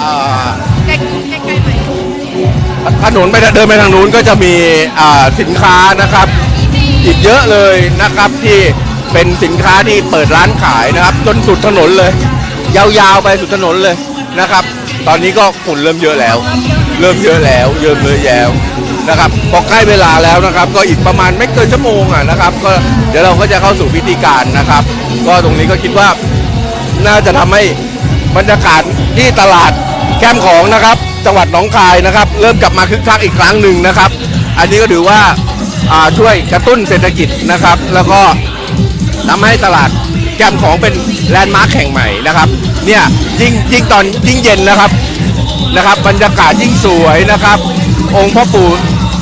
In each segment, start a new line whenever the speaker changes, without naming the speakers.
อ่า
ใกล้ใกล้ใกล้ไหม
ถนนไปเดินไปทางนู้นก็จะมีอ่าสินค้านะครับ อีกเยอะเลยนะครับที่เป็นสินค้าที่เปิดร้านขายนะครับ จนสุดถนนเลย ยาวๆไปสุดถนนเลยนะครับ ตอนนี้ก็ฝุ่นเริ่มเยอะแล้ว เริ่มเยอะแล้วเยอะเลยแล้วนะครับพอใกล้เวลาแล้วนะครับ ก็อีกประมาณไม่เกินชั่วโมงอะนะครับ ก็เดี๋ยวเราก็จะเข้าสู่พิธีการนะครับ ก็ตรงนี้ก็คิดว่าน่าจะทำให้ บรรยากาศที่ตลาดแคมของนะครับ จังหวัดหนองคายนะครับ เริ่มกลับมาคึกคักอีกครั้งหนึ่งนะครับ อันนี้ก็ถือว่าช่วยกระตุ้นเศรษฐกิจนะครับ แล้วก็ทำให้ตลาดแคมของเป็นแลนด์มาร์คแห่งใหม่นะครับเนี่ยยิ่งยิ่งตอนยิ่งเย็นนะครับนะครับ บรรยากาศยิ่งสวยนะครับ องค์พ่อปู่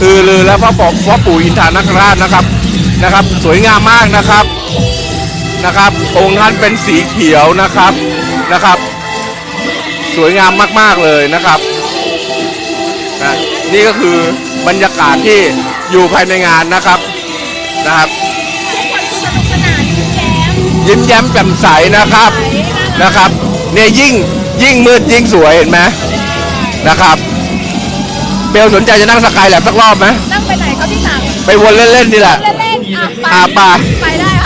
อือลือและพ่อปอพ่อปู่อินทานคราชนะครับนะครับ สวยงามมากนะครับนะครับ องค์ท่านเป็นสีเขียวนะครับนะครับ สวยงามมาก ๆ เลยนะครับนะนี่ก็คือบรรยากาศที่อยู่ภายในงานนะครับนะครับ
สนุกสนานยิ้มแย้ม
ยิ้มแย้มแจ่มใสนะครับนะครับเนี่ยยิ่งยิ่งมืดยิ่งสวยเห็นไหมนะครับเบลสนใจจะนั่งสกายแลบสักรอบไหม
นั่งไปไหนก็ที่สั่ง
ไปวนเล่นๆนี่แหละ
เล่นๆอะ
อะไป
ไปได้ค่ะ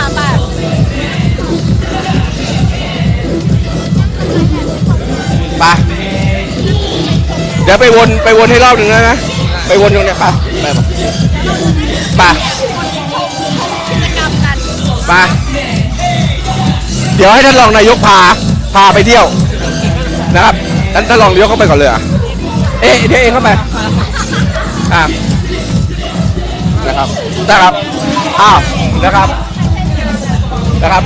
เดี๋ยวไปวนไปวนให้รอบหนึ่งนะนะ ไปวนตรงเนี้ยไปไปไป
กิจกรรมกัน
ไปเดี๋ยวให้ท่านรองนายกพาพาไปเที่ยวนะครับท่านท่านรองนายกเข้าไปก่อนเลยอะเอ๊ะเดี๋ยวเองเข้าไปอ่านะครับนะครับอ้าวนะครับนะครับ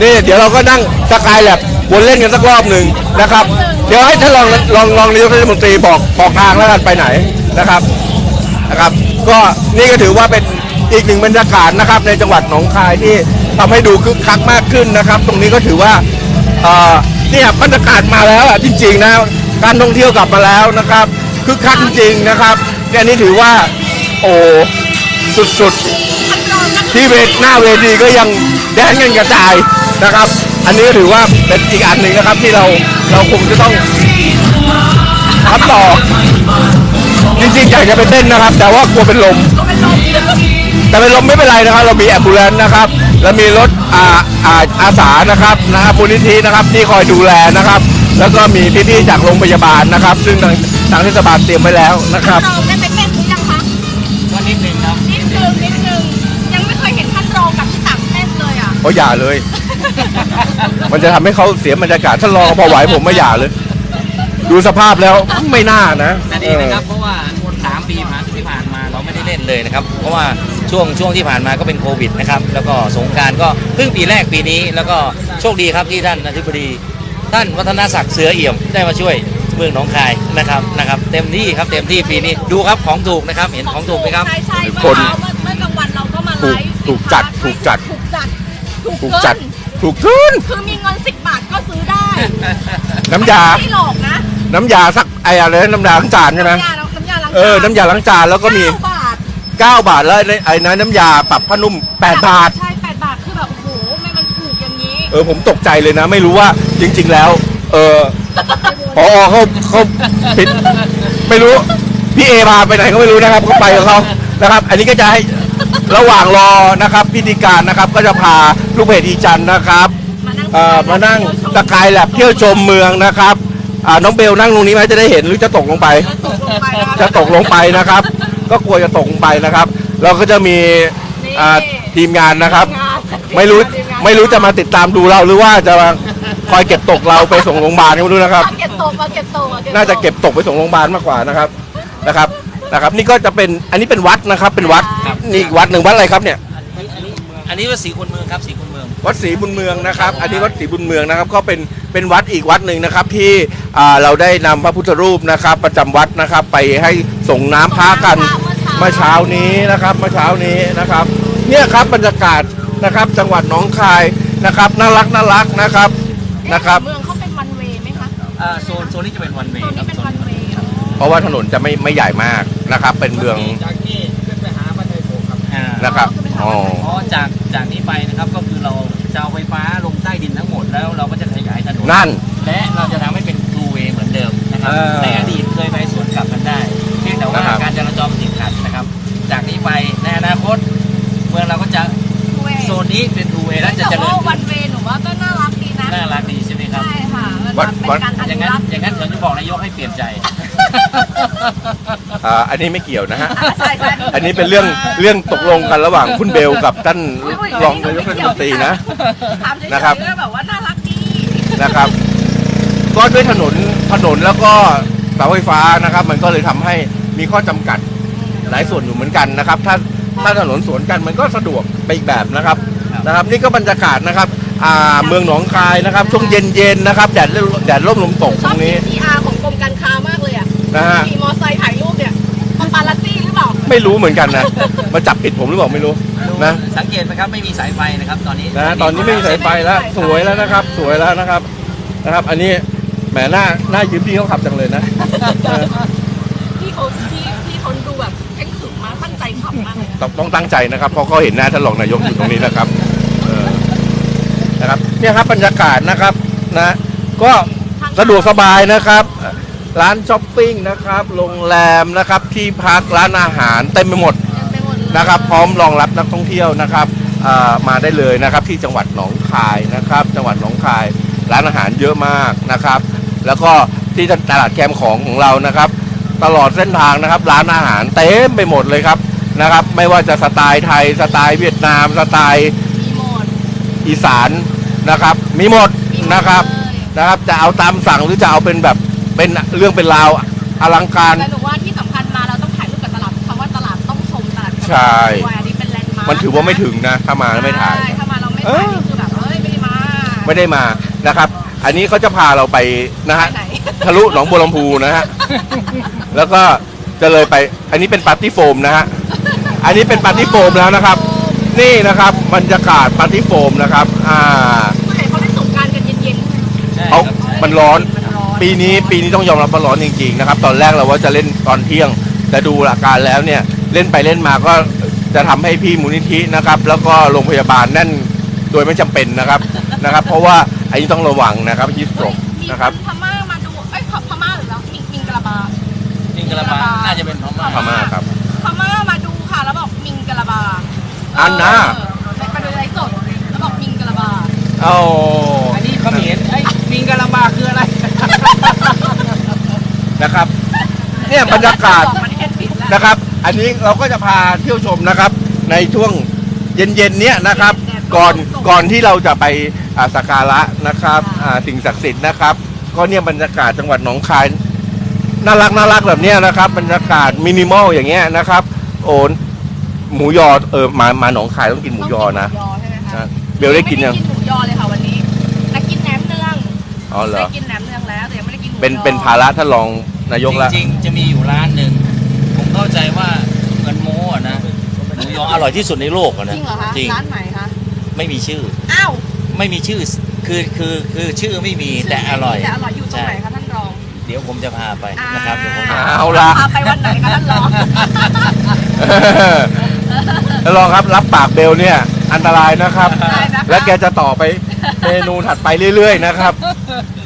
นี่เดี๋ยวเราก็นั่งสกายแลบวนเล่นกันสักรอบหนึ่งนะครับ เดี๋ยวให้ท่านรองรองรองนายกรัฐมนตรีบอกบอกทางแล้วกันไปไหนนะครับนะครับ ก็นี่ก็ถือว่าเป็นอีกหนึ่งบรรยากาศนะครับ ในจังหวัดหนองคายที่ทำให้ดูคึกคักมากขึ้นนะครับ ตรงนี้ก็ถือว่าเอ่อเนี่ยบรรยากาศมาแล้วอะจริงๆนะการท่องเที่ยวกลับมาแล้วนะครับคึกคักจริงๆนะครับแค่นี้ถือว่าโอ้สุดๆที่เวทหน้าเวทีก็ยังแดนกันกระจายนะครับ อันนี้ก็ถือว่าเป็นอีกอันหนึ่งนะครับที่เราเราคงจะต้องทำต่อจริงๆอยากจะไปเต้นนะครับ แต่ว่ากลัวเป็นลม แต่เป็นลมไม่เป็นไรนะครับ เรามีแอมบูเลนนะครับเรามีรถอาอาอาสานะครับนะครับมูลนิธินะครับที่คอยดูแลนะครับ แล้วก็มีพี่ๆจากโรงพยาบาลนะครับ ซึ่งทางทางเทศบาลเตรียมไว้แล้วนะครับ
เราได้ไปเต้นหรือยังคะ
ก็นิดนึงครับ
นิดนึงนิดนึงยังไม่เคยเห็นท่านรองกับพี่ตักเต้นเลยอะ
เพราะอย่าเลย มันจะทำให้เขาเสียบรรยากาศถ้ารอพอไหวผมไม่อย่าเลย ดูสภาพแล้วไม่น่านะ
แต่ดีนะครับเพราะว่าสามปีผ่านที่ผ่านมาเราไม่ได้เล่นเลยนะครับ เพราะว่าช่วงช่วงที่ผ่านมาก็เป็นโควิดนะครับ แล้วก็สงกรารก็เพิ่งปีแรกปีนี้ แล้วก็โชคดีครับที่ท่านอธิบดีท่านวัฒนศักดิ์เสือเอี่ยมได้มาช่วยเมืองหนองคายนะครับนะครับ เต็มที่ครับเต็มที่ปีนี้ดูครับของถูกนะครับ เห็นของถูกไหมครับ
ใช่ใช่เมื่อ
คน
เช้าเมื่อเมื่อกลางวันเราก็มาไลฟ์
ถูกถูกจัดถูกจัด
ถูกจัดถูก
ถูก
เกิน
จัด ถูกขึ้น
คือมีเงินสิบบาทก็ซื้อได้
น้ำยา
ไม่หลอกนะ
น้ำยาสักไอ้อะไรนะน้ำยาล้างจานใช่ไหม
น้ำยาน้ำยาล้างจาน
เออ น้ำยาล้างจานแล้วก็มี
เก้าบาท
9 บาทแล้วไอ้ไอ้นั้นน้ำยาปรับผ้านุ่ม 8 บาท
ใช่แปดบาทคือแบบโอ้โหทำไมมันถูกอย่างนี้
เออผมตกใจเลยนะ ไม่รู้ว่าจริง ๆ แล้ว เออพอเขาเขาผิดไม่รู้ พี่เอพาไปไหนก็ไม่รู้นะครับเขาไปกับเขานะครับ อันนี้ก็จะให้ ระหว่างรอนะครับพิธีการนะครับก็จะพาลูกเพจอีจันทร์นะครับ
มานั่ง
เอ่อมานั่งสกายแลบเที่ยวชมเมืองนะครับอ่าน้องเบลนั่งตรงนี้ไหมจะได้เห็นหรือจะตกลงไป
ตกลงไปนะคะ
จะตกลงไปนะครับ ก็กลัวจะตกลงไปนะครับ เราก็จะมีอ่าทีมงานนะครับ ไม่รู้ไม่รู้จะมาติดตามดูเราหรือว่าจะมาคอยเก็บตกเราไปส่งโรงพยาบาลก็ไม่รู้นะครับ
มาเก็บตกมาเก็บตกมาเก็บต
น่าจะเก็บตกไปส่งโรงพยาบาลมากกว่านะครับนะครับนะครับ นี่ก็จะเป็นอันนี้เป็นวัดนะครับเป็นวัด
ครับ
นี่อีกวัดหนึ่งวัดอะไรครับเนี่ย
อันนี้อันนี้ว่าสีคนเมืองครับสีคนเมือง
วัดศรีบุญเมืองนะครับ อันนี้วัดศรีบุญเมืองนะครับ ก็เป็นเป็นวัดอีกวัดหนึ่งนะครับ ที่อ่าเราได้นำพระพุทธรูปนะครับ ประจำวัดนะครับ ไปให้ส่งน้ำพระกันเมื่อเช้านี้นะครับเมื่อเช้านี้นะครับ เนี่ยครับบรรยากาศนะครับ จังหวัดหนองคายนะครับ น่ารักน่ารักนะครับนะครับ
เมืองเขาเป็นวันเวย์ไหมคะ
อ่าโซนโซนนี้จะเป็นวันเว
โซน
ย์ค
นี้
รับ
เป็น
โซ
วันเวย์
เพราะว่าถนนจะไม่ไม่ใหญ่มากนะครับ เป็นเมือง
จากที่ขึ้น อ่า
นะครับอ๋อ
เพราะจากจากนี้ไปนะครับก็คือเราจะเอาไฟฟ้าลงใต้ดินทั้งหมดแล้วเราก็จะขยายถนน
นั่น
และเราจะทำให้เป็น two way เหมือนเดิมนะครับครับ
เออ
ในอดีตเคยไปสวนกลับกันได้เพียงแต่ว่า
นะครับ
การจราจรมันติดขัดนะครับ จากนี้ไปในอนาคต เมืองเราก็จะ
เวย์
โซนนี้เป็นทูเวย์และจะ
แต่
เจริ
ว่า
ญ
วันเวย์หนูว่าก็น่ารักดีนะ
น่ารักดีใช่ไหมครับ
ใช่ ค่ะมัน
วัน
เป็นการอ
อย่าง
นุ
นั้น
รักษ์
อย่างนั้นผมจะบอกนายกให้เปลี่ยนใจ
อ่าอันนี้ไม่เกี่ยวนะฮะ
อะใช่ใช่
อันนี้เป็นเรื่องเรื่องตกลงกันระหว่างคุณเบลกับท่าน
อุ๊ย
รองนายกรัฐมนตรีนะ
ถามเฉย
นะครับ
ๆก็แบบว่าน่ารักดี
นะครับ ก็ด้วยถนนถนนแล้วก็เสาไฟฟ้านะครับ มันก็เลยทำให้มีข้อจำกัดหลายส่วนอยู่เหมือนกันนะครับ ถ้าถ้าถนนสวนกันมันก็สะดวกไปอีกแบบนะครับ
ครับ
นะครับ นี่ก็บรรยากาศนะครับอ่า เมืองหนองคายนะครับช่วงเย็นๆนะครับแดดร่มแดดร่มลมตก
ช
ต
อ
ร
บ
งนี้
PR ของกรมการค้ามากเลยอะ
นะฮะ
ขี่มอไซค์ถ่ายรูปเนี่ยปาปาลัสซี่หรือเปล่า
ไม่รู้เหมือนกันนะ มาจับผิดผมหรือเปล่าไม่รู้นะ
สังเกตไหมครับไม่มีสายไฟนะครับตอนนี้
นะตอนนี้ไม่มีสายไฟแล้วสวยแล้วนะครับ สวยแล้วนะครับนะครับ อันนี้แหมหน้าหน้ายืมพี่เขาขับจังเลยนะเออ
พี่เขาพี่พี่เขาดูแบบเข่งขรึมมากตั้งใจขับมากเลยนะ
ต้องต้องตั้งใจนะครับเพราะเขาเห็นหน้าท่านรองนายกอยู่ตรงนี้นะครับเออนะครับ เนี่ยครับบรรยากาศนะครับนะก็สะดวกสบายนะครับ ร้านช้อปปิ้งนะครับโรงแรมนะครับที่พักร้านอาหารเต็มไปหมด
เต็มไปหมดเลย
นะครับ พร้อมรองรับนักท่องเที่ยวนะครับอ่ามาได้เลยนะครับที่จังหวัดหนองคายนะครับ จังหวัดหนองคาย ร้านอาหารเยอะมากนะครับ แล้วก็ที่ตลาดแคมของของเรานะครับ ตลอดเส้นทางนะครับ ร้านอาหารเต็มไปหมดเลยครับนะครับ ไม่ว่าจะสไตล์ไทยสไตล์เวียดนามสไตล์
มีหมด
อีสาน นะครับ มีหมด
มีหมด
นะครับ
เลย
นะครับ จะเอาตามสั่งหรือจะเอาเป็นแบบเป็นเรื่องเป็นราวอลังการ
แต่หนูว่าที่สำคัญมาเราต้องถ่ายรูปกับตลาดคำว่าตลาดต้องชมตลาด
ใช่
ด้วยอันนี้เป็นแลนด์มาร์ค
มันถือว่าไม่ถึงนะ ถ้ามาแล้วไม่ถ่าย
ใช่ถ้ามาเราไม่
เอ
ถ่าย
อ
นี่คือแบบเอ้ยไม่ได้มา
ไม่ได้มานะครับ อันนี้เขาจะพาเราไปนะฮะ
ไปไหน
ทะลุหนองบัวลำพูนะฮะ แล้วก็จะเลยไป อันนี้เป็นปาร์ตี้โฟมนะฮะ อันนี้เป็นปาร์ตี้โฟมแล้วนะครับ นี่นะครับบรรยากาศปาร์ตี้โฟมนะครับ อ่า
เขา
ครับ
มันร้อน
มันร้อน
ปีนี้ปีนี้ต้องยอมรับว่าร้อนจริงๆนะครับ ตอนแรกเราว่าจะเล่นตอนเที่ยง แต่ดูอาการแล้วเนี่ยเล่นไปเล่นมาก็จะทำให้พี่มูลนิธินะครับ แล้วก็โรงพยาบาลแน่นโดยไม่จำเป็นนะครับนะครับ เพราะว่าอันนี้ต้องระวังนะครับยิสโตรก
มี
นะครับ
พม่ามาดูเอ้ยพม่าหรือแล้วมิงมิงกะลาบา
มิงกะลาบาน่าจะเป็นพม่า
พม่าครับ
พม่ามาดูค่ะแล้วบอกมิงกะลาบา
อันน่ะ
เออไปดูไลฟ์สดแล้วบอกมิงกะลาบา
เอา
อันนี้เขมรไอ้ยมิงกะลาบาคืออะไร
นะครับ เนี่ยบรรยากาศ
บอกประเทศผิดแล้ว
นะครับ อันนี้เราก็จะพาเที่ยวชมนะครับ ในช่วงเย็นๆเนี้ยนะครับ ก่อนก่อนที่เราจะไปอ่าสักการะนะครับอ่าสิ่งศักดิ์สิทธิ์นะครับ ก็เนี่ยบรรยากาศจังหวัดหนองคายน่ารักน่ารักแบบเนี้ยนะครับ บรรยากาศมินิมอลอย่างเงี้ยนะครับ โอนหมูยอเออมามาหนองคายต้องกินหมูยอนะ
หมูยอใช่ไหมคะ
นะเบลได้กินยัง
ไม่ได้กินหมูยอเลยค่ะวันนี้แต่กินแหนมเนือง
อ๋อเหรอ
ได้กินแหน
เป็นเป็นภาระท่านรองนายกแล้ว
จริงๆ จะมีอยู่ร้านหนึ่ง ผมเข้าใจว่าเหมือนโม้อะนะหมูยออร่อยที่สุดในโลกอะ
จ
นะ
ริงเหรอคะ
จริง
ร้านไหนคะ
ไม่มีชื่อ
อ้าว
ไม่มีชื่อคือคือคือชื่อไม่มีแต่อร่อย
แต่อร่อยอยู่ตรงไหนคะท่านรอง
เดี๋ยวผมจะพาไปนะครับเดี๋ยวผมพา
เอาละ
พาไปวันไหนคะท่านรอง
แล้วรองครับรับปากเบลเนี่ย อันตรายนะครับ
ได้นะคะ
และแกจะต่อไปเมนูถัดไปเรื่อย ๆ นะครับ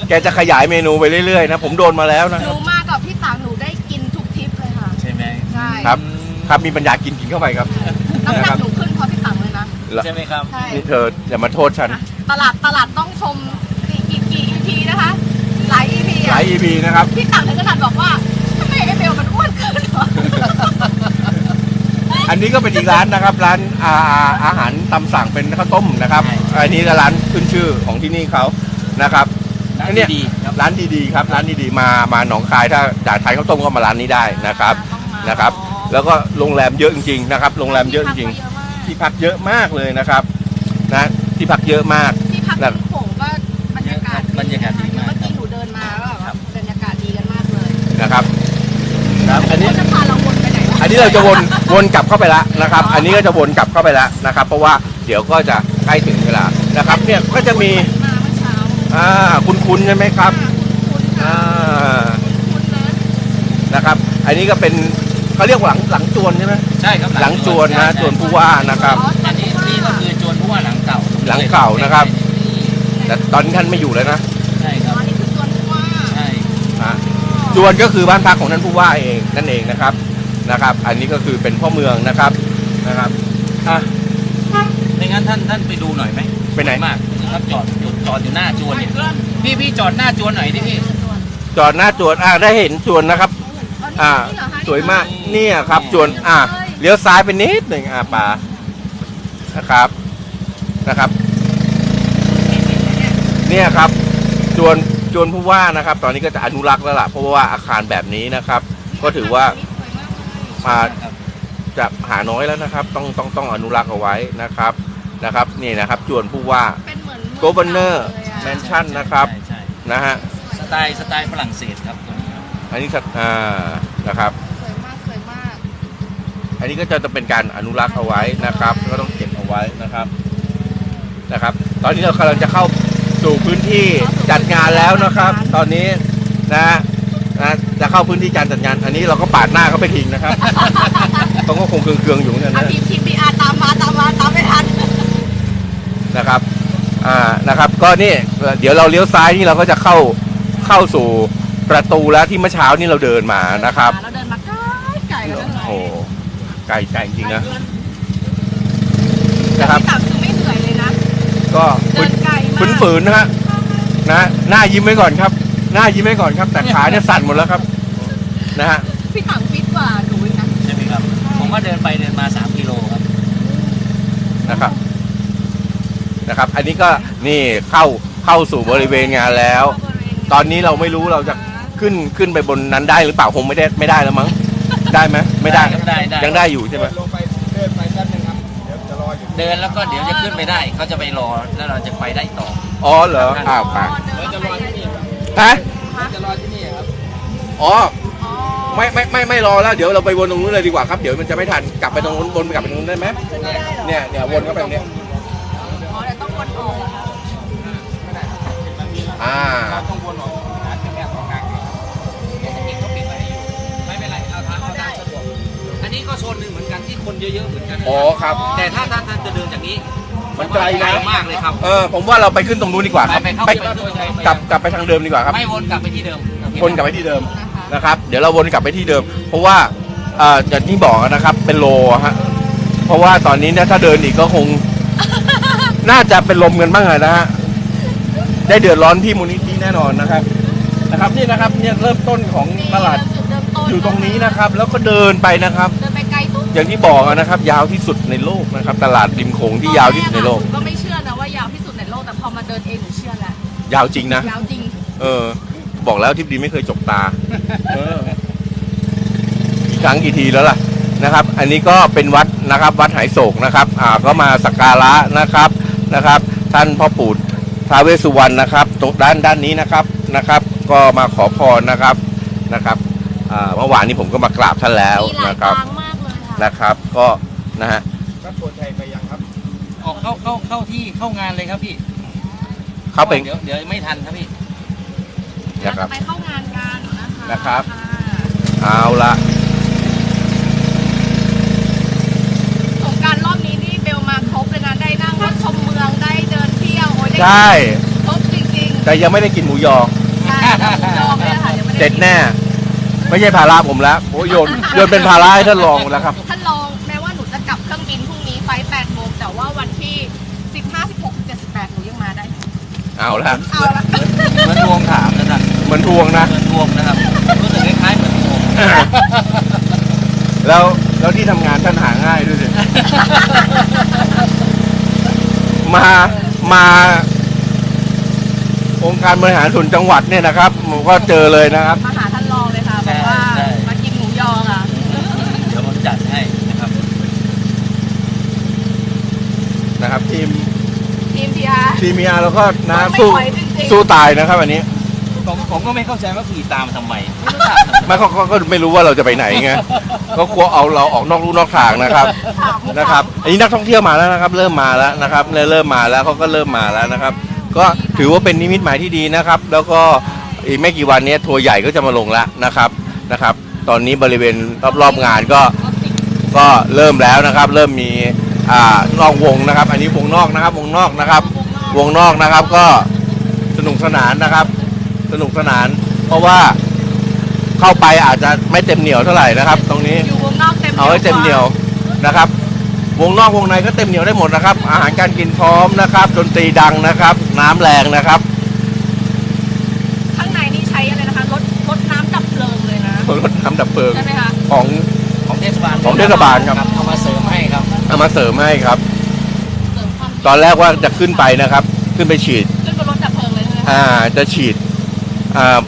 แกจะขยายเมนูไปเรื่อยๆนะผมโดนมาแล้วนะ
หนูมากับพี่ตังหนูได้กินทุกทริปเลยค่ะ
ใช่ไหม
ใช่
ครับ ครับมีปัญญากินกินเข้าไปครับ
น้ำหนักหนูขึ้นเพราะพี่ตังเลยนะ
ใช่ไหมครับ
ใช่
นี่เธออย่ามาโทษฉัน
ตลาดตลาดต้องชมกี่กี่กี่ EP นะคะ หลาย EP
หลา
อะ
ย EP นะครับ
พี่ตังถึงขนาดบอกว่าทำไมไอเบลมันอ้วนขึ้นวะ
อันนี้ก็เป็นอีกร้านนะครับ ร้านอาอาหารตำสั่งเป็นข้าวต้มนะครับ
ใช่
อันนี้ก็ร้านขึ้นชื่อของที่นี่เขานะครับ
ร้าน
อันเนี้ย
ดีๆครับ
ร้านดีๆครับ ร้านดีๆมามาหนองคายถ้าอยากทานข้าวต้มก็มาร้านนี้ได้นะครับ
ต้องมา
นะครับ แล้วก็โรงแรมเยอะจริงๆนะครับโรงแรมเยอะจริง
ที่พักก็เยอะมาก
ๆที่พักเยอะมากเลยนะครับนะที่พักเยอะมาก
ที่พัก
นั่น
ที่โขงก็บรรยากาศ
บรรยากาศดีมาก
เมื่อกี้หนูเดินมาแล้วแบบว่าบรรยากาศดีกันมากเลย
นะครับครับอันนี้
เขาจะพาเราวนไปไหนวะ
อันนี้เราจะวนวนกลับเข้าไปแล้วนะครับ อันนี้ก็จะวนกลับเข้าไปแล้วนะครับ เพราะว่าเดี๋ยวก็จะใกล้ถึงเวลานะครับ เนี่ยก็จะมี
มาเมื่ อเช้า
อ่าคุณๆใช่ไหมครับ
คุณ
อ่า
คุณนะ
นะครับ อันนี้ก็เป็นเขาเรียกว่าหลังหลังจวนใช่ไหม
ใช่ครับ
หลังจวนนะ
ใช่
จวนผู้ว่านะครับ
อ๋อ
อันนี้นี่ก็คือจวนผู้ว่าหลังเก่า
หลังเก่านะครับ แต่ตอนนี้ท่านไม่อยู่แล้วนะ
ใช่ค
อ๋
รั
อบนี่คือส่วนผู้ว่า
ใช่
อะจจวนก็คือบ้านพักของท่านผู้ว่าเองนั่นเองนะครับนะครับ อันนี้ก็คือเป็นพ่อเมืองนะครับนะครับอะ
ไม่งั้นท่านท่านไปดูหน่อยไหม
ไปไหน
สวยมากนะครับจอด จอดจอดอยู่หน้าจวนเนี่ยพี่พี่จอดหน้าจวนหน่อยดิพี่
จอดหน้าจวนอะได้เห็นจวนนะครับ อ่า สวยมากเนี่ยครับจวนอะเลี้ยวซ้ายไปนิดหนึ่งอะป่านะครับนะครับ เนี่ยครับจวนจวนผู้ว่านะครับ ตอนนี้ก็จะอนุรักษ์แล้วล่ะเพราะว่าอาคารแบบนี้นะครับ ก็ถือว่ามาจะหาน้อยแล้วนะครับ ต้องต้องต้องอนุรักษ์เอาไว้นะครับนะครับ นี่นะครับ จวนผู้ว่า
เป็น เหมือน
Governor Mansion นะครับ
ใช่ใช่
นะฮะ
สไตล์สไตล์ฝรั่งเศสครับตรงนี้ครับ
อันนี้สัตอ่านะครับ
สวยมากสวยมาก
อันนี้ก็จะเป็นการอนุรักษ์เอาไว้นะครับ ก็ต้องเก็บเอาไว้นะครับนะครับ ตอนนี้เรากำลังจะเข้าสู่พื้นที่จัดงานแล้วนะครับ ตอนนี้นะนะจะเข้าพื้นที่การจัดงาน อันนี้เราก็ปาดหน้าเขาไปทิ้งนะครับ เขาก็คงเคืองๆอยู่เหมือนกัน
อะ
นะ
ทีมทีมพีอาร์ตามมาตามมาตามไม่ทัน
นะครับ อ่านะครับ ก็นี่เดี๋ยวเราเลี้ยวซ้ายนี่เราก็จะเข้าเข้าสู่ประตูแล้วที่เมื่อเช้านี่เราเดินมานะครับ
เราเดินมาไกลไกลแล้วนั่น
โอ้ไกลใจจริงๆนะ
แต่
นะครับ
พี่ตักคือไม่เหนื่อยเลยนะ
ก็
เดินไกลมาก
ฝืนๆนะฮะนะหน้ายิ้มไว้ก่อนครับ หน้ายิ้มไว้ก่อนครับ แต่ขาเนี่ยสั่นหมดแล้วครับ นะฮะ
พี่ตักฟิตกว่าหนูอีกนะ
ใช่ไหมครับ ผมว่าเดินไปเดินมา 3 กิโลครับ
นะครับ นะครับ อันนี้ก็นี่เข้าเข้าสู่บริเวณงานแล้ว ตอนนี้เราไม่รู้เราจะขึ้นขึ้นไปบนนั้นได้หรือเปล่าคงไม่ได้ไม่ได้แล้วมั้งได้ไหมไม่ได้
ได้ได้
ยังได้อยู่ใช่ไหม
ลงไปเดินไปแป๊บนึงครับเดี๋ยวจะรออยู่
เดินแล้วก็เดี๋ยวจะขึ้นไปได้เขาจะไปรอแล้วเราจะไปได้ต่อ
อ๋อเหรออ้าวไป
เดี๋ยวจะรอที่นี่ครับ
ฮะ
จะรอที่นี่ครับ
อ๋อไม่ไม่ไม่ไม่รอแล้วเดี๋ยวเราไปวนตรงนู้นเลยดีกว่าครับเดี๋ยวมันจะไม่ทันกลับไปตรงนู้นวนไปกลับไปตรงนู้นได้ไหม
ขึ้นไม่ได้หรอ
เนี่ยเนี่ยวนเข้าไปตรงเนี้ย
อ๋อเดี๋ยวต้องวนออกเหรอคะ
อ่า
ต้องวนออกหาที่แม่ของกลาง
ไม่เป็นไรเอาทางเอาทางสะดวกอันนี้ก็โซนหนึ่งเหมือนกันที่คนเยอะๆเหมือนกัน
อ๋อครับ
แต่ถ้าท่านท่านจะเดินจากนี้
มันไกลนะ
มากเลยครับ
เออผมว่าเราไปขึ้นตรงนู้นดีกว่าครับ
ไปไปเข้า
ไป
ไปเข้าไป
กลับกลับไปทางเดิมดีกว่าครับ
ไม่วนกลับไปที่เดิม
วนกลับไปที่เดิม
นะคะ
นะครับ เดี๋ยวเราวนกลับไปที่เดิม เพราะว่าเอ่ออย่างที่บอกนะครับเป็นโลอะฮะเพราะว่าตอนนี้เนี่ยถ้าเดินอีกก็คง น่าจะเป็นลมกันบ้างอะนะฮะ ได้เดือดร้อนที่มูลนิธิแน่นอนนะครับนะครับนี่นะครับเนี่ยเริ่มต้นของตลาด
จุดเริ่มต้น
อยู่ตรงนี้นะครับ แล้วก็เดินไปนะครับ
เดินไปไกลตุ๊บ
อย่างที่บอกอะนะครับ ยาวที่สุดในโลกนะครับ ตลาดริมโขงที่ยาวที่สุดในโลก
หนูก็ไม่เชื่อนะว่ายาวที่สุดในโลกแต่พอมาเดินเองหนูเชื่อแล้ว
ยาวจริงนะ
ยาวจริง
เออ บอกแล้วทิพดีไม่เคยจกตาเออกี่ครั้งกี่ทีแล้วล่ะนะครับ อันนี้ก็เป็นวัดนะครับ วัดไหโศกนะครับ อ่าก็มาสักการะนะครับนะครับ ท่านพ่อปู่ ท้าวเวสสุวรรณนะครับตรงด้านด้านนี้นะครับนะครับ ก็มาขอพรนะครับนะครับอ่าเมื่อวานนี้ผมก็มากราบท่านแล้ว
มีหลาย
นะครั
ทา
บ
งมากเลยค่ะ
นะครับ ก็นะฮะ
ครับโปรดไทยไปยังครับ
ออกเข้าเข้าเข้าที่เข้างานเลยครับพี่
เข้าไป
เดี๋ยวเดี๋ยวไม่ทันครับพี่
เดี๋ยว
นะครั
เรา
บ
จะไปเข้างานกันนะคะ
นะครับ
ค่ะ
เอาละ
สงกรารรอบนี้นี่เบลมาครบเลยนะได้นั่งรถชมเมืองได้เดินเที่ยวโอ้ยได้
ใช่
ครบจริง
แต่ยังไม่ได้กินหมูยอ
ๆใช่ค่ะหมูยอเลยค่ะยังไม่ได้
เด็ดแน่ ไม่ใช่ภาระผมแล้วโอ้โยนโยนเป็นภาระให้ท่านรองหมดแล้วครับ
ท่านลองแม้ว่าหนูจะกลับเครื่องบินพรุ่งนี้ไฟล์8โมงแต่ว่าวันที่ 15 16 17 18หนูยังมาได้
เอาละ
เอาละ
เหมือนทวงถามนะท่าน
เหมือนทวงนะ
เหมือนทวงนะครับรู้สึกคล้ายๆเหมือนทวง
แล้วแล้วที่ทำงานท่านหาง่ายด้วยสิ มา มาองค์การบริหารส่วนจังหวัดเนี่ยนะครับผมก็เจอเลยนะครับ
มาหาท่านรองเลยค่ะบอกว่ามากินหมูยอค่ะ
เดี๋ยวผมจัดให้นะครับ
นะครับ ทีม
ทีมพีอาร์
ทีมเมียเราก็นะ
ไม่
สู้
ไหวจริงๆ
สู้ตายนะครับอันนี้
ผมผมก็ไม่เข้าใจว่าขี่ตามทำไม ไม่รู้ถามทำไม
ไม่เขาเขาก็ไม่รู้ว่าเราจะไปไหนไงก็กลัวเอาเราออกนอกลู่นอกทางนะครับ
ถาม
นะครับ อันนี้นักท่องเที่ยวมาแล้วนะครับ เริ่มมาแล้วนะครับเริ่มเริ่มมาแล้วเขาก็เริ่มมาแล้วนะครับ ก็ถือว่าเป็นนิมิตหมายที่ดีนะครับ แล้วก็อีกไม่กี่วันเนี้ยทัวร์ใหญ่ก็จะมาลงแล้วนะครับนะครับ ตอนนี้บริเวณรอบๆงานก็ก็เริ่มแล้วนะครับ เริ่มมีอ่านอกวงนะครับ อันนี้วงนอกนะครับ วงนอกนะครับ วงนอกนะครับก็สนุกสนานนะครับ สนุกสนาน เพราะว่า เข้าไปอาจจะไม่เต็มเหนียวเท่าไหร่นะครับ ตรงนี้
อยู่วงนอกเต็ม
เอาให้เต็มเหนียวนะครับ วงนอกวงในก็เต็มเหนียวได้หมดนะครับ อาหารการกินพร้อมนะครับดนตรีดังนะครับ น้ำแรงนะครับ
ข้างในนี่ใช้อะไรนะคะรถรถน้ำดับเพลิงเลยนะ
รถน้ำดับเพลิง
ใช่ไหมคะ
ของ
ของเทศบาล
ของเทศบาลครับ
เอามาเสริมให้ครับ
เอามาเสริมให้ครับ
เสริมความ
ตอนแรกว่าจะขึ้นไปนะครับ ขึ้นไปฉีด
ขึ้นบนรถดับเพลิงเลยใช่ไหมคะ
อ่าจะฉีดอ่า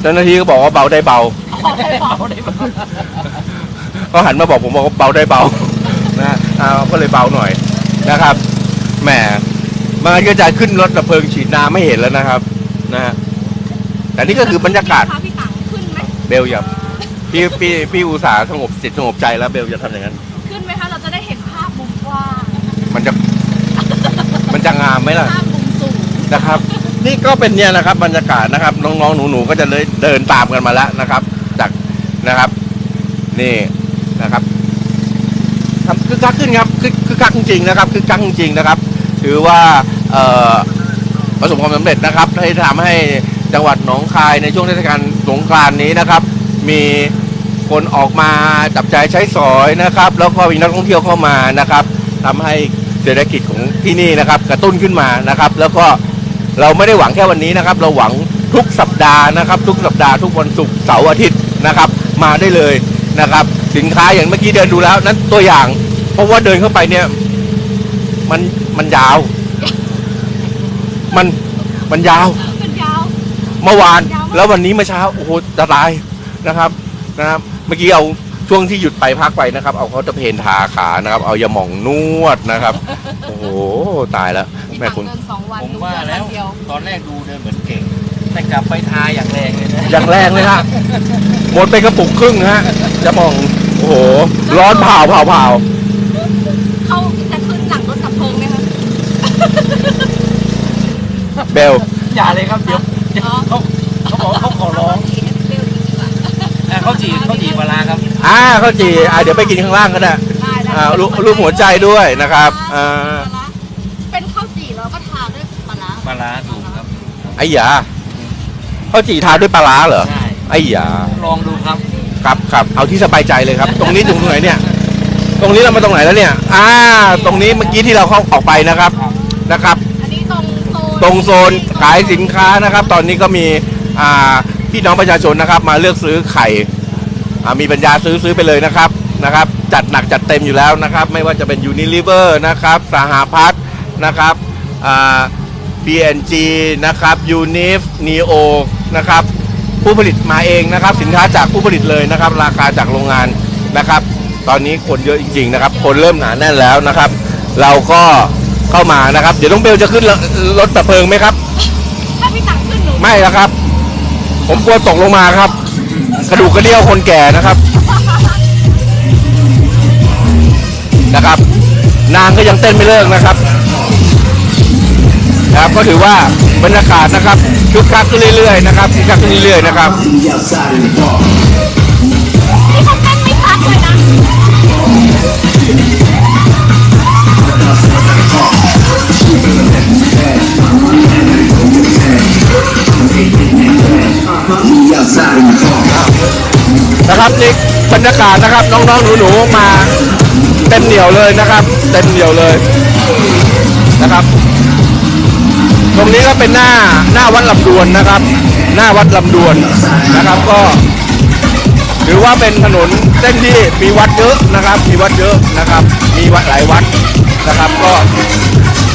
เจ้าหน้าที่ก็บอกว่าเบาได้เบา
ขอได้เปล่า
เขาหันมาบอกผมบอกว่าเบาได้เบานะอ่าก็เลยเบาหน่อยนะครับแหมมันก็จะขึ้นรถดับเพลิงฉีดน้ำไม่เห็นแล้วนะครับ นะฮะแต่นี่ก็คือบรรยากาศ
พพี่ตังขึ้นไหม
เบลอย่าพี่พี่พี่อุตสาห์สงบจิตสงบใจแล้วเบลจะทำอย่างนั้น
ขึ้นไหมคะเราจะได้เห็นภาพมุมกว้าง
มันจะมันจะงามไหมล่ะ
ภาพมุมสูง
นะครับ นี่ก็เป็นเนี่ยนะครับบรรยากาศนะครับ น้องๆหนูๆก็จะเลยเดินตามกันมาแล้วนะครับ จากนะครับ นี่นะครับทำคือคักขึ้นครับคือคือคักจริงๆนะครับคือคักจริงๆนะครับ ถือว่าประสบความสำเร็จนะครับให้ทำให้จังหวัดหนองคายในช่วงเทศกาลสงกรานนี้นะครับ มีคนออกมาจับจ่ายใช้สอยนะครับ แล้วก็มีนักท่องเที่ยวเข้ามานะครับทำให้เศรษฐกิจของที่นี่นะครับ กระตุ้นขึ้นมานะครับ แล้วก็ เราไม่ได้หวังแค่วันนี้นะครับ เราหวังทุกสัปดาห์นะครับ ทุกสัปดาห์ทุกวันศุกร์เสาร์อาทิตย์นะครับ มาได้เลยนะครับ สินค้าอย่างเมื่อกี้เดินดูแล้วนั้นตัวอย่าง เพราะว่าเดินเข้าไปเนี่ย มันมันยาว มันมันยาว
เป็นยาว
เมื่อวานแล้ววันนี้เมื่อเช้าโอ้โหจะตายนะครับนะครับ เมื่อกี้เอาช่วงที่หยุดไปพักไปนะครับ เอาเขาตะเพนทาขานะครับ เอายาหม่องนวดนะครับ โอ้โหตายแล้ว
พี่
แม่
ตัง
คุณ
เดินสองวัน
ผม
ดู
ว่า
เดิน
แล้ว
นเดียว
ตอนแรกดูเดินเหมือนเก่ง แต่กลับไปทาอย่างแรงเลยนะ
อย่างแรงเลยฮะหมดไปกระปุกครึ่งฮะยาหม่องโอ้โห ร้อนเผาเผาเผา
เขาจะขึ้นหลังรถดับเพลิงไหมคะ
เบล
อย่าเลยครับเดี๋ยว
อ๋อ
เขาเขาบอกว่าเขาขอร้อง
เาขี่ให้เร็วจริงๆอะ
อะเขาจีบเขาจีบปลาร้าครับ
อ่าข้าวจี่อ่าเดี๋ยวไปกินข้างล่างก็ได้
ได้ได้
อ่ารูปรูปหัวใจด้วยนะครับอ่า
เป็นข้าวจี่แล้วก็ทาด้วยปลาร้า
ปลาร้าถูกครับ
ไอ้หยาข้าวจี่ทาด้วยปลาร้าเหรอ
ใช่
ไอ้หยา
ลองดูครับ
ครับครับเอาที่สบายใจเลยครับ ตรงนี้ตรงไหนเนี่ย ตรงนี้เรามาตรงไหนแล้วเนี่ย อ่า ตรงนี้เมื่อกี้ที่เราเข้าออกไปนะครับนะครับ
อันนี้ตรงโซน
ตรงโซนขายสินค้านะครับ ตอนนี้ก็มีอ่าพี่น้องประชาชนนะครับ มาเลือกซื้อไข่อ่ามีปัญญาซื้อซื้อไปเลยนะครับนะครับ จัดหนักจัดเต็มอยู่แล้วนะครับ ไม่ว่าจะเป็น Unilever นะครับสหพัฒน์นะครับอ่า BNG นะครับ Unif Neo นะครับ ผู้ผลิตมาเองนะครับ สินค้าจากผู้ผลิตเลยนะครับ ราคาจากโรงงานนะครับ ตอนนี้คนเยอะจริง ๆ นะครับ คนเริ่มหนาแน่นแล้วนะครับ เราก็เข้ามานะครับ เดี๋ยวน้องเบลจะขึ้นรรถดับเพลิงไหมครับ
ถ้าพี่ตังขึ้นหนู
ไม่แล้วครับ ผมกลัวตกลงมาครับ กระดูกกระเดี่ยวคนแก่นะครับนะครับ นางก็ยังเต้นไม่เลิกนะครับ นะครับก็ถือว่าบรรยากาศนะครับคึกคักขึ้นเรื่อยๆนะครับคึกคักขึ้นเรื่อยๆนะครับ
นี่เขาเต้นไม่พักเลยนะ
นะครับนี่บรรยากาศนะครับน้องๆหนูๆมาเต็มเหนียวเลยนะครับ เต็มเหนียวเลยนะครับ ตรงนี้ก็เป็นหน้าหน้าวัดลำดวนนะครับ หน้าวัดลำดวนนะครับก็ถือว่าเป็นถนนเส้นที่มีวัดเยอะนะครับ มีวัดเยอะนะครับ มีวัดหลายวัดนะครับ ก็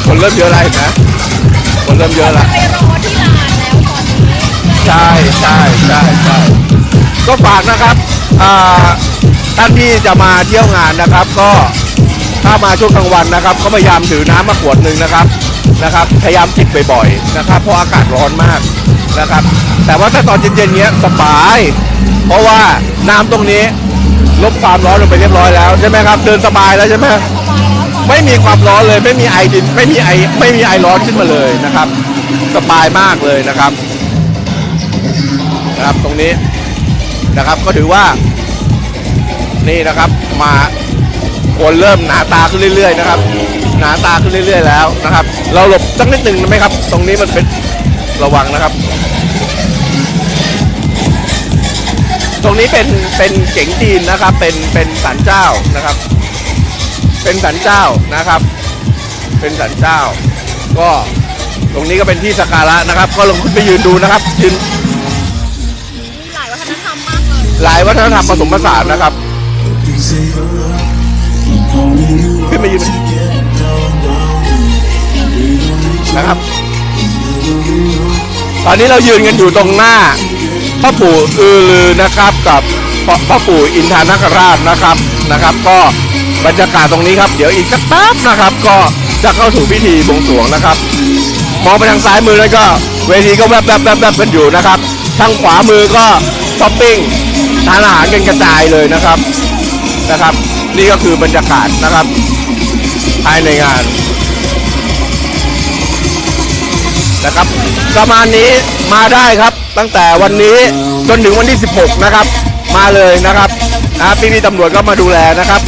คนเริ่มเยอะแล้วเห็นไหมคนเริ่มเยอะแล้ว
ไปรอที่ลานแล้วตอนนี้
ใช่ใช่ใช่ใช่ก็ฝากนะครับอ่าท่านที่จะมาเที่ยวงานนะครับ ก็ถ้ามาช่วงกลางวันนะครับ ก็พยายามถือน้ำมาขวดหนึ่งนะครับ นะครับ พยายามจิบบ่อยๆนะครับ เพราะอากาศร้อนมากนะครับ แต่ว่าถ้าตอนเย็นๆเนี้ยสบาย เพราะว่าน้ำตรงนี้ลบความร้อนลงไปเรียบร้อยแล้วใช่ไหมครับ เดินสบายแล้วใช่ไหม
สบายแล้ว
ไม่มีความร้อนเลยไม่มีไอดินไม่มีไอไม่มีไอร้อนขึ้นมาเลยนะครับ สบายมากเลยนะครับนะครับตรงนี้นะครับก็ถือว่านี่นะครับมาคนเริ่มหนาตาขึ้นเรื่อย ๆ นะครับ หนาตาขึ้นเรื่อย ๆ แล้วนะครับ เราหลบสักนิดหนึ่งไหมครับ ตรงนี้มันเป็นระวังนะครับ ตรงนี้เป็นเป็นเก๋งจีนนะครับ เป็นเป็นศาลเจ้านะครับ เป็นศาลเจ้านะครับ เป็นศาลเจ้า ก็ตรงนี้ก็เป็นที่สักการะนะครับ ก็ลองขึ้นไปยืนดูนะครับยืน
หลายวัฒนธรรมมากเลย
หลายวัฒนธรรมผสมผสานนะครับขึ้นมายืน นะครับ ตอนนี้เรายืนกันอยู่ตรงหน้าพ่อปู่อือลือนะครับกับพ่อปู่อินทานคราชนะครับนะครับ ก็บรรยากาศตรงนี้ครับ เดี๋ยวอีกสักแป๊บนะครับ ก็จะเข้าสู่พิธีบวงสรวงนะครับ มองไปทางซ้ายมือแล้วก็ เวทีก็แวบแวบแวบแวบกันอยู่นะครับ ทางขวามือก็ช้อปปิ้งทานอาหารกันกระจายเลยนะครับนะครับ นี่ก็คือบรรยากาศนะครับภายในงาน นะครับ ประมาณนี้มาได้ครับ ตั้งแต่วันนี้จนถึงวันที่ 16 นะครับ มาเลยนะครับนะพี่พี่ๆตำรวจก็มาดูแลนะครับ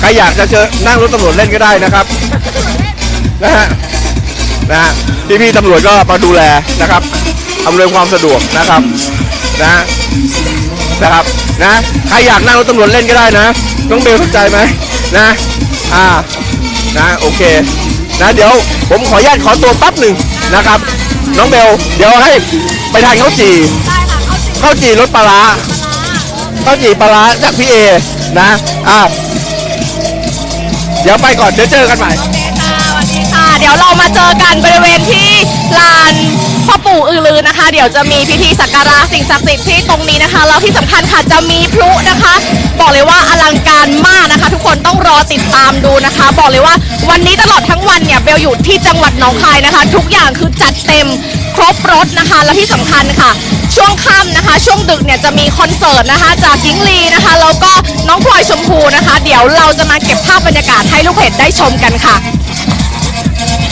ใครอยากจะเจอนั่งรถตำรวจเล่นก็ได้นะครับนะฮะนะฮะพี่พี่ๆตำรวจก็มาดูแลนะครับอำนวยความสะดวกนะครับนะนะครับนะใครอยากนั่งรถตำรวจเล่นก็ได้นะน้องเบลสนใจไหมนะอ่านะโอเคนะเดี๋ยวผมขออนุญาตขอตัวแป๊บหนึ่ง นะครับ น้องเบล เดี๋ยวให้ไปทานข้าวจี่
ได้ค่ะเข้าสิ
ข้าวจี่รสปลาร้าข้าวจี่ปลาร้าจากพี่เอนะอ่าเดี๋ยวไปก่อนเดี๋ยวเจอกันใหม่
โอเคค่ะสวัสดีค่ะ เดี๋ยวเรามาเจอกันบริเวณที่ลาน พ่อปู่อือลือนะคะ เดี๋ยวจะมีพิธีสักการะสิ่งศักดิ์สิทธิ์ที่ตรงนี้นะคะแล้วที่สำคัญค่ะจะมีพลุนะคะ บอกเลยว่าอลังการมากนะคะ ทุกคนต้องรอติดตามดูนะคะ บอกเลยว่าวันนี้ตลอดทั้งวันเนี่ยเบลอยู่ที่จังหวัดหนองคายนะคะ ทุกอย่างคือจัดเต็มครบรถนะคะ และที่สำคัญค่ะ ช่วงค่ำนะคะ ช่วงดึกเนี่ยจะมีคอนเสิร์ตนะคะ จากยิงลีนะคะแล้วก็น้องพลอยชมพูนะคะ เดี๋ยวเราจะมาเก็บภาพบรรยากาศให้ลูกเพจได้ชมกันค่ะ